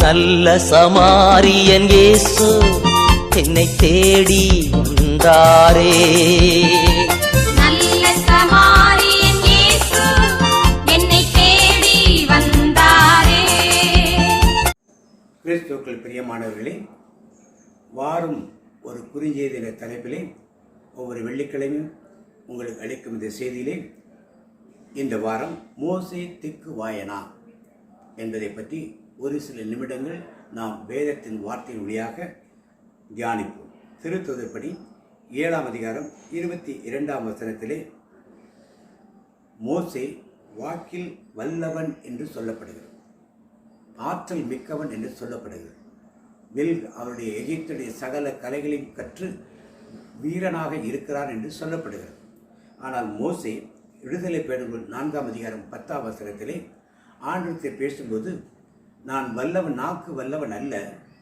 நல்ல சமாரியன் இயேசு என்னை தேடி வந்தாரே. நல்ல சமாரியன் இயேசு என்னை தேடி வந்தாரே. கிறிஸ்துக்கள் பிரியமானவர்களே வாரும் ஒரு குறுஞ்செய்தி என்ற தலைப்பிலே ஒவ்வொரு வெள்ளிக்கிழமையும் உங்களுக்கு அளிக்கும் இந்த செய்தியிலே இந்த வாரம் மோசே திக்கு வாயனா என்பதை பற்றி ஒரு சில நிமிடங்கள் நாம் வேதத்தின் வார்த்தையின் வழியாக தியானிப்போம். திருத்துவதற்படி ஏழாம் அதிகாரம் இருபத்தி இரண்டாம் வசனத்திலே மோசே வாக்கில் வல்லவன் என்று சொல்லப்படுகிறது. ஆற்றல் மிக்கவன் என்று சொல்லப்படுகிறது. வில் அவருடைய எகிப்துடைய சகல கலைகளையும் கற்று வீரனாக இருக்கிறான் என்று சொல்லப்படுகிறது. ஆனால் மோசே விடுதலை பேணுகள் நான்காம் அதிகாரம் பத்தாம் வசனத்திலே ஆண்டத்தை பேசும்போது நான் வல்லவன் நாக்கு வல்லவன் அல்ல.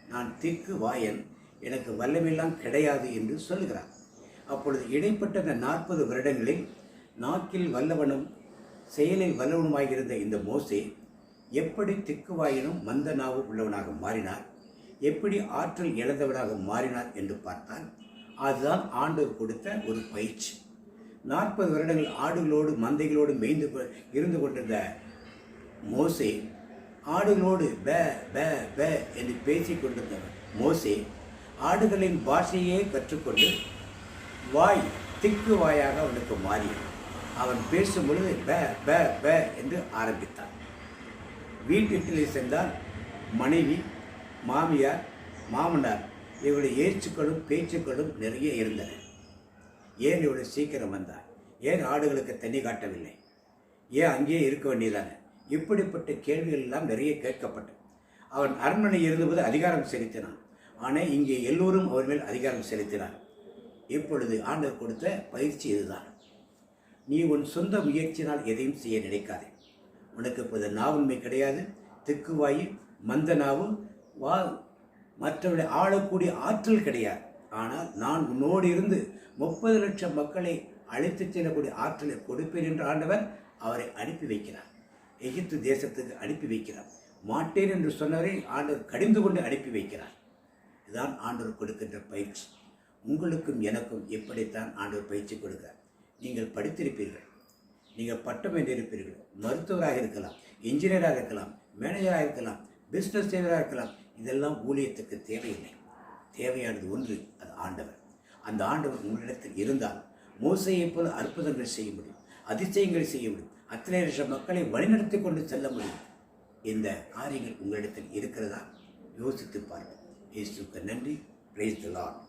நான் திக்கு வாயன். எனக்கு வல்லமெல்லாம் கிடையாது என்று சொல்கிறார் அப்பொழுது இடைப்பட்ட அந்த நாற்பது வருடங்களில் நாக்கில் வல்லவனும் செயலில் வல்லவனுமாயிருந்த இந்த மோசே எப்படி திக்குவாயினும் மந்த நாவு உள்ளவனாக மாறினார்? எப்படி ஆற்றல் இழந்தவனாக மாறினார் என்று பார்த்தால் அதுதான் ஆண்டு கொடுத்த ஒரு பயிற்சி. நாற்பது வருடங்கள் ஆடுகளோடு மந்தைகளோடு மேய்ந்து கொ- இருந்து கொண்டிருந்த மோசே ஆடுகளோடு ப ப ப என்று பேசிக் கொண்டிருந்தவர் மோசே ஆடுகளின் பாஷையே கற்றுக்கொண்டு வாய் திக்கு வாயாக அவனுக்கு மாறியது. அவன் பேசும் பொழுது ப ப ப என்று ஆரம்பித்தான். வீட்டிலே சென்றால் மனைவி மாமியார் மாமனார் இவருடைய ஏச்சுக்களும் பேச்சுக்களும் நிறைய இருந்தன. ஏன் இவ்வளோ சீக்கிரம் வந்தார் ஏன் ஆடுகளுக்கு தண்ணி காட்டவில்லை? ஏன் அங்கேயே இருக்க வேண்டியதானே இப்படிப்பட்ட கேள்விகள் எல்லாம் நிறைய கேட்கப்பட்டது அவன் அரண்மனை இருந்தபோது அதிகாரம் செலுத்தினான். ஆனால் இங்கே எல்லோரும் அவர் மேல் அதிகாரம் செலுத்தினார். இப்பொழுது ஆண்டர் கொடுத்த பயிற்சி இதுதான். நீ உன் சொந்த முயற்சினால் எதையும் செய்ய நினைக்காதே. உனக்கு இப்போது நாவுண்மை கிடையாது. திக்குவாயு மந்த நாவு வா மற்றவர்களை ஆளக்கூடிய ஆற்றல் கிடையாது. ஆனால் நான் உன்னோடு இருந்து முப்பது லட்சம் மக்களை அழைத்துச் செல்லக்கூடிய ஆற்றலை கொடுப்பேன் என்று ஆண்டவர் அவரை அனுப்பி வைக்கிறார். எகிப்து தேசத்துக்கு அனுப்பி வைக்கிறார். மாட்டேன் என்று சொன்னவரை ஆண்டவர் கடிந்து கொண்டு அனுப்பி வைக்கிறார். இதுதான் ஆண்டவர் கொடுக்கின்ற பயிற்சி. உங்களுக்கும் எனக்கும் எப்படித்தான் ஆண்டவர் பயிற்சி கொடுக்கிறார்? நீங்கள் படித்திருப்பீர்கள். நீங்கள் பட்டம் வென்றிருப்பீர்கள் மருத்துவராக இருக்கலாம் இன்ஜினியராக இருக்கலாம் மேனேஜராக இருக்கலாம் பிஸ்னஸ் செய்வராக இருக்கலாம். இதெல்லாம் ஊழியத்துக்கு தேவையில்லை. தேவையானது ஒன்று அது ஆண்டவர். அந்த ஆண்டவர் உங்களிடத்தில் இருந்தால் மோசையைப் போல அற்புதங்கள் செய்ய முடியும் அதிசயங்கள் செய்ய முடியும். அத்தனை லட்சம் மக்களை வழிநடத்தி கொண்டு செல்ல முடியும். இந்த காரியங்கள் உங்களிடத்தில் இருக்கிறதா? யோசித்து பாருங்கள் இயேசுக்கு நன்றி. Praise the Lord